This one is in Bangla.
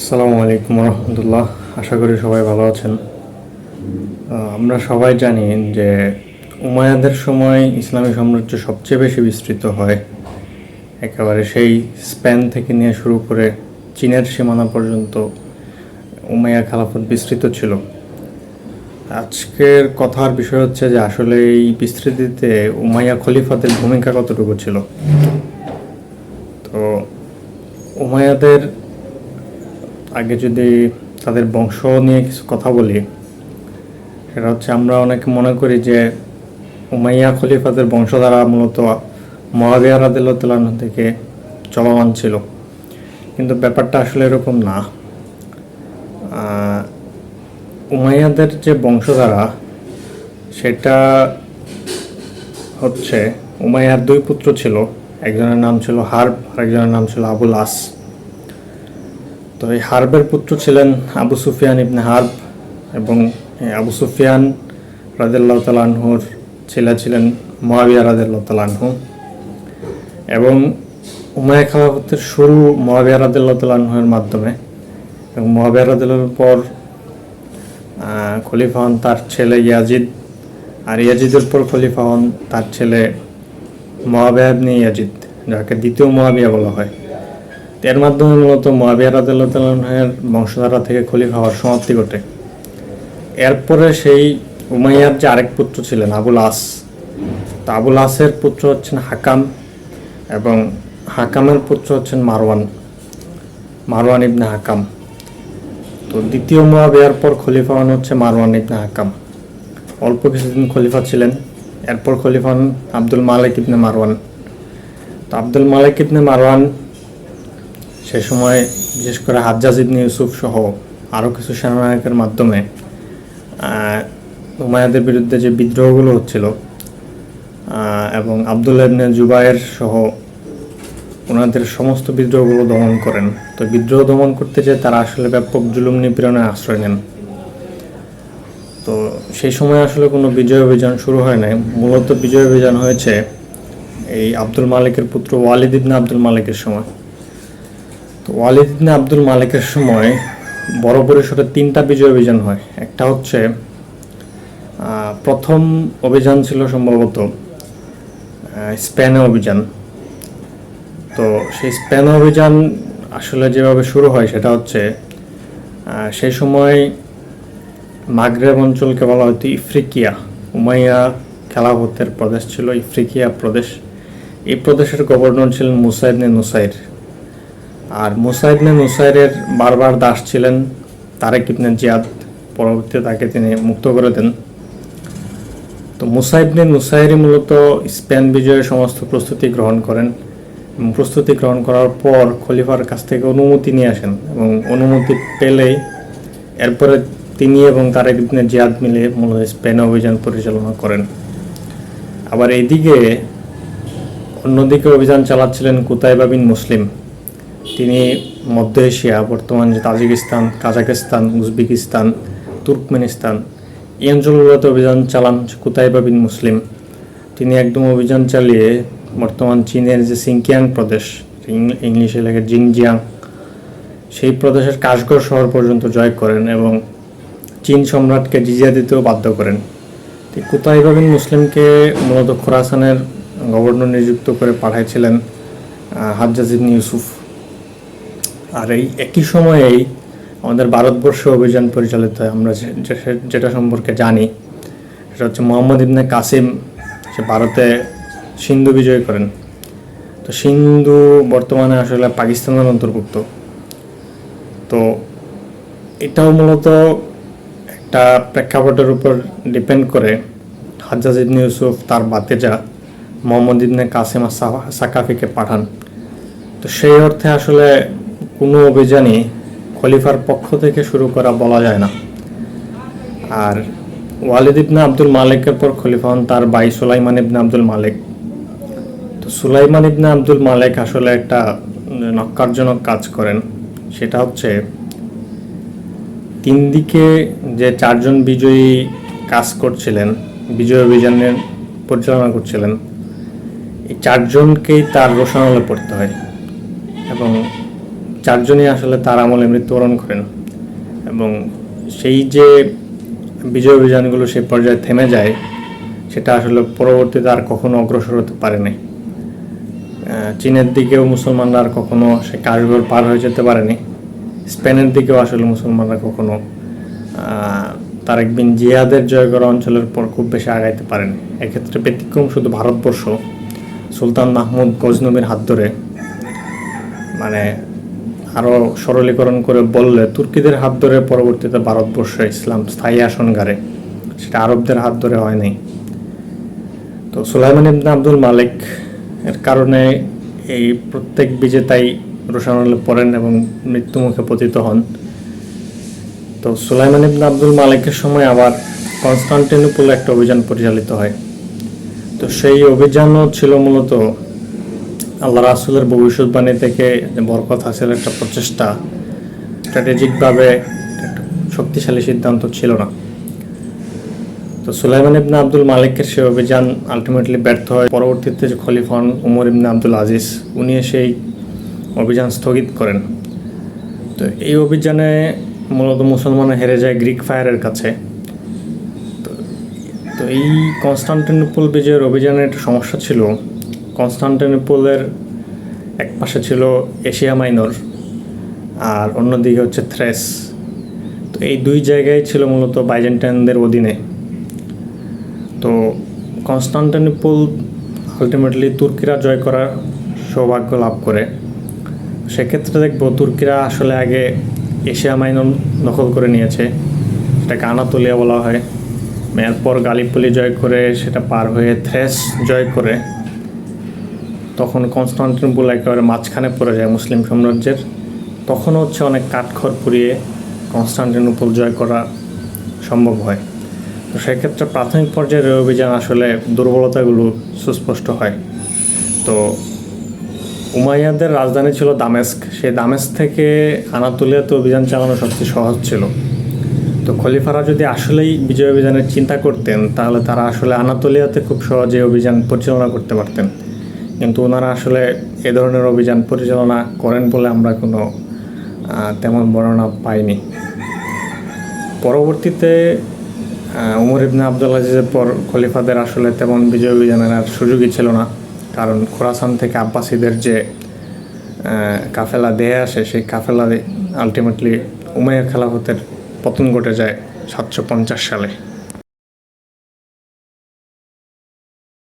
আসসালামু আলাইকুম রহমতুল্লাহ আশা করি সবাই ভালো আছেন। আমরা সবাই জানি যে উমায়াদের সময় ইসলামী সাম্রাজ্য সবচেয়ে বেশি বিস্তৃত হয়। একেবারে সেই স্পেন থেকে নিয়ে শুরু করে চীনের সীমানা পর্যন্ত উমাইয়া খেলাফত বিস্তৃত ছিল। আজকের কথার বিষয় হচ্ছে যে আসলে এই বিস্তৃতিতে উমাইয়া খলিফাদের ভূমিকা কতটুকু ছিল? তো উমাইয়াদের আগে যদি তাদের বংশ নিয়ে কিছু কথা বলি, সেটা হচ্ছে আমরা অনেকে মনে করি যে উমাইয়া খলিফাদের বংশধারা মূলত মহাবিয়া রাদিল্লাহ থেকে চলমান ছিল। কিন্তু ব্যাপারটা আসলে এরকম না। উমাইয়াদের যে বংশধারা, সেটা হচ্ছে উমাইয়ার দুই পুত্র ছিল। একজনের নাম ছিল হার্ব আর একজনের নাম ছিল আবুল আস। তো এই হার্বের পুত্র ছিলেন আবু সুফিয়ান ইবনে হার্ব এবং আবু সুফিয়ান রাদেল্লাহ তালানহুর ছেলে ছিলেন মহাবিয়া রাদেল্লাহ তালানহু এবং উমায়া খেলাফতের শুরু মহাবিয়া রাদেল্লাহ তালানহুর মাধ্যমে। এবং মহাবিয়া রাদেল্লাহর পর খলিফা হন তার ছেলে ইয়াজিদ। আর ইয়াজিদের পর খলিফা হন তার ছেলে মহাবিয়া ইয়াজিদ, যাকে দ্বিতীয় মহাবিয়া বলা হয়। এর মাধ্যমে মূলত মহাবিয়া রাদিল্লাহের বংশধারা থেকে খলিফা হওয়ার সমাপ্তি ঘটে। এরপরে সেই উমাইয়ার যে আরেক পুত্র ছিলেন আবুল আস তা আবুল আসের পুত্র হচ্ছেন হাকাম এবং হাকামের পুত্র হচ্ছেন মারওয়ান মারওয়ান ইবনে হাকাম। তো দ্বিতীয় মহাবিয়ার পর খলিফা হন হচ্ছে মারওয়ান ইবনে হাকাম। অল্প কিছুদিন খলিফা ছিলেন, এরপর খলিফা হন আব্দুল মালিক ইবনে মারওয়ান। তো আব্দুল মালিক ইবনে মারওয়ান সে সময় বিশেষ করে হাজ্জাজ ইবনে ইউসুফ সহ আরও কিছু সেনানায়কের মাধ্যমে উমায়াদের বিরুদ্ধে যে বিদ্রোহগুলো হচ্ছিল এবং আবদুল্লাহ ইবনে জুবায়ের সহ ওনাদের সমস্ত বিদ্রোহগুলো দমন করেন। তো বিদ্রোহ দমন করতে যেয়ে তারা আসলে ব্যাপক জুলুম নিপীড়নের আশ্রয় নেন। তো সেই সময় আসলে কোনো বিজয় অভিযান শুরু হয় নাই। মূলত বিজয় অভিযান হয়েছে এই আব্দুল মালিকের পুত্র ওয়ালিদ ইবনে আব্দুল মালিকের সময়। তো ওয়ালিদ ইবনে আব্দুল মালিকের সময় বড় পরিসরে তিনটা বিজয় অভিযান হয়। একটা হচ্ছে প্রথম অভিযান ছিল সম্ভবত স্পেনে অভিযান। তো সেই স্পেন অভিযান আসলে যেভাবে শুরু হয় সেটা হচ্ছে সেই সময় মাগরেব অঞ্চলকে বলা হতো ইফ্রিকিয়া। উমাইয়া খেলাফতের প্রদেশ ছিল, ইফ্রিকিয়া প্রদেশ। এই প্রদেশের গভর্নর ছিলেন মুসাইবনে নুসাইর। আর মুসাইবনে নুসাইরের বারবার দাস ছিলেন তারেক ইবনে জিয়াদ। পরবর্তীতে তাকে তিনি মুক্ত করে দেন। তো মুসাইবনে নুসাইরি মূলত স্পেন বিজয়ের সমস্ত প্রস্তুতি গ্রহণ করেন এবং প্রস্তুতি গ্রহণ করার পর খলিফার কাছ থেকে অনুমতি নিয়ে আসেন এবং অনুমতি পেলেই এরপরে তিনি এবং তারেক ইবনে জিয়াদ মিলে মূলত স্পেন অভিযান পরিচালনা করেন। আবার এইদিকে অন্যদিকে অভিযান চালাচ্ছিলেন কুতাইবা বিন মুসলিম। তিনি মধ্য এশিয়া, বর্তমান যে তাজিকিস্তান কাজাকিস্তান উজবেকিস্তান, তুর্কমেনিস্তান, এই অঞ্চলগুলোতে অভিযান চালান কুতাইবা বিন মুসলিম। তিনি একদম অভিযান চালিয়ে বর্তমান চীনের যে সিংকিয়াং প্রদেশ ইংলিশে লেখে জিনজিয়াং সেই প্রদেশের কাশগড় শহর পর্যন্ত জয় করেন এবং চীন সম্রাটকে জিজিয়া দিতেও বাধ্য করেন। তো কুতাইবা বিন মুসলিমকে মূলত খোরাসানের গভর্নর নিযুক্ত করে পাঠাইছিলেন হাজ্জাজ ইউসুফ। আর এই একই সময়েই আমাদের ভারতবর্ষ অভিযান পরিচালিত হয়। আমরা যেটা সম্পর্কে জানি, সেটা হচ্ছে মোহাম্মদ ইবনে কাসিম, সে ভারতে সিন্ধু বিজয় করেন। তো সিন্ধু বর্তমানে আসলে পাকিস্তানের অন্তর্ভুক্ত। তো এটাও মূলত একটা প্রেক্ষাপটের উপর ডিপেন্ড করে হাজ্জাজ ইবনে ইউসুফ, তার বাতেজা মোহাম্মদ ইবনে কাসিম সাকাফিকে পাঠান। তো সেই অর্থে আসলে কোনো অভিযানই খলিফার পক্ষ থেকে শুরু করা বলা যায় না। আর ওয়ালিদ ইবনে আব্দুল মালিকের পর খলিফা হন তার ভাই সুলাইমান ইবনে আব্দুল মালিক। তো সুলাইমান ইবনে আব্দুল মালিক আসলে একটা নক্কারজনক কাজ করেন। সেটা হচ্ছে তিন দিকে যে চারজন বিজয়ী কাজ করছিলেন, বিজয় অভিযানের পরিচালনা করছিলেন, এই চারজনকেই তার রোশনালে পড়তে হয়। এবং চারজনই আসলে তার আমলে মৃত্যুবরণ করেন। এবং সেই যে বিজয় অভিযানগুলো সেই পর্যায়ে থেমে যায়, সেটা আসলে পরবর্তীতে আর কখনো অগ্রসর হতে পারেনি চীনের দিকেও মুসলমানরা আর কখনো সে কারিগর পার হয়ে যেতে পারেনি। স্পেনের দিকেও আসলে মুসলমানরা কখনো তারেক বিন জিয়াদের জয় করা অঞ্চলের পর খুব বেশি আগাইতে পারেনি। এক্ষেত্রে ব্যতিক্রম শুধু ভারতবর্ষ। সুলতান মাহমুদ গজনবীর হাত ধরে মানে আরও সরলীকরণ করে বললে, তুর্কিদের হাত ধরে পরবর্তীতে ভারতবর্ষ ইসলাম স্থায়ী আসন গাড়ে। সেটা আরবদের হাত ধরে হয় নাই। তো সুলাইমান ইবনে আব্দুল মালিক এর কারণে এই প্রত্যেক বিজেতাই রোশানলে পড়েন এবং মৃত্যুমুখে পতিত হন। তো সুলাইমান ইবনে আব্দুল মালিকের সময় আবার কনস্টান্টিনোপলে একটা অভিযান পরিচালিত হয়। তো সেই অভিযানও ছিল মূলত আল্লাহ রাসুলের ভবিষ্যৎবাণী থেকে বরকত হাসিল একটা প্রচেষ্টা স্ট্র্যাটেজিকভাবে শক্তিশালী সিদ্ধান্ত ছিল না। তো সুলাইমান ইবনা আব্দুল মালিকের সেই অভিযান আলটিমেটলি ব্যর্থ হয়। পরবর্তীতে যে খলিফা হন উমর ইবনে আব্দুল আজিজ উনি সেই অভিযান স্থগিত করেন। তো এই অভিযানে মূলত মুসলমানরা হেরে যায় গ্রিক ফায়ারের কাছে। তো এই কনস্টান্টিনোপল বিজয়ের অভিযানের একটা সমস্যা ছিল কনস্টান্টিনোপলের এক পাশে ছিল এশিয়া মাইনর আর অন্যদিকে হচ্ছে থ্রেস। তো এই দুই জায়গায় ছিল মূলত বাইজেন্টাইনদের অধীনে। তো কনস্টান্টিনোপল আলটিমেটলি তুর্কিরা জয় করার সৌভাগ্য লাভ করে। সেক্ষেত্রে দেখব তুর্কিরা আসলে আগে এশিয়া মাইনর দখল করে নিয়েছে। সেটাকে আনাতোলিয়া বলা হয়। এরপর গালিপলি জয় করে সেটা পার হয়ে থ্রেস জয় করে। কনস্টান্টিনোপল একেবারে মাঝখানে পড়ে যায় মুসলিম সাম্রাজ্যের। তখন হচ্ছে অনেক কাঠখড় পুড়িয়ে কনস্টান্টিনোপল জয় করা সম্ভব হয়। তো সেক্ষেত্রে প্রাথমিক পর্যায়ের এই অভিযান আসলে দুর্বলতাগুলো সুস্পষ্ট হয়। তো উমাইয়াদের রাজধানী ছিল দামেস্ক। সেই দামেস্ক থেকে আনাতোলিয়াতে অভিযান চালানো সবচেয়ে সহজ ছিল। তো খলিফারা যদি আসলেই বিজয় অভিযানের চিন্তা করতেন, তাহলে তারা আসলে আনাতোলিয়াতে খুব সহজে অভিযান পরিচালনা করতে পারতেন। কিন্তু ওনারা আসলে এ ধরনের অভিযান পরিচালনা করেন বলে আমরা কোনো তেমন বর্ণনা পাইনি। পরবর্তীতে উমর ইবনে আব্দুল আজিজের পর খলিফাদের আসলে তেমন বিজয় অভিযানের আর সুযোগই ছিল না। কারণ খোরাসান থেকে আব্বাসীদের যে কাফেলা দেহে আসে, সেই কাফেলা আলটিমেটলি উমাইয়া খেলাফতের পতন ঘটে যায় সাতশো পঞ্চাশ সালে।